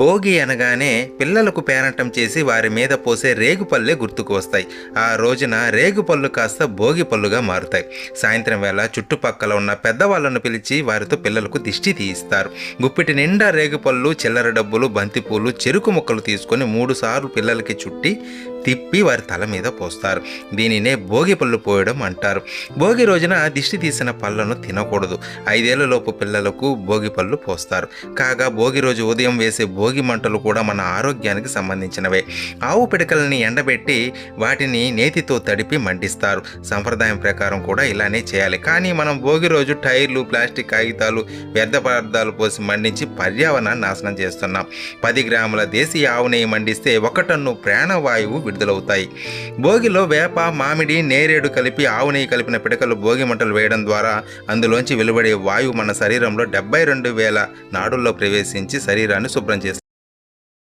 భోగి అనగానే పిల్లలకు పేరంటం చేసి వారి మీద పోసే రేగుపల్లె గుర్తుకు వస్తాయి. ఆ రోజున రేగుపళ్ళు కాస్త భోగి పళ్ళుగా మారుతాయి. సాయంత్రం వేళ చుట్టుపక్కల ఉన్న పెద్దవాళ్ళను పిలిచి వారితో పిల్లలకు దిష్టి తీయిస్తారు. గుప్పిటి నిండా రేగుపళ్ళు చిల్లర డబ్బులు బంతిపూలు చెరుకు ముక్కలు తీసుకొని మూడు సార్లు పిల్లలకి చుట్టి తిప్పి వారి తల మీద పోస్తారు. దీనినే భోగి పళ్ళు పోయడం అంటారు. భోగి రోజున దిష్టి తీసిన పళ్ళను తినకూడదు. ఐదేళ్ళలోపు పిల్లలకు భోగి పళ్ళు పోస్తారు. కాగా భోగి రోజు ఉదయం వేసే భోగి మంటలు కూడా మన ఆరోగ్యానికి సంబంధించినవే. ఆవు పిడకలని ఎండబెట్టి వాటిని నేతితో తడిపి మండిస్తారు. సంప్రదాయం ప్రకారం కూడా ఇలానే చేయాలి. కానీ మనం భోగి రోజు టైర్లు ప్లాస్టిక్ కాగితాలు వ్యర్థ పదార్థాలు పోసి మండించి పర్యావరణాన్ని నాశనం చేస్తున్నాం. పది గ్రాముల దేశీయ ఆవు నెయ్యి మండిస్తే ఒక టన్ను ప్రాణవాయువు విడుదలవుతాయి. భోగిలో వేప మామిడి నేరేడు కలిపి ఆవు నెయ్యి కలిపిన పిడకలు భోగి మంటలు వేయడం ద్వారా అందులోంచి వెలువడే వాయువు మన శరీరంలో డెబ్బై రెండు వేల నాడుల్లో ప్రవేశించి శరీరాన్ని శుభ్రం చేస్తుంది.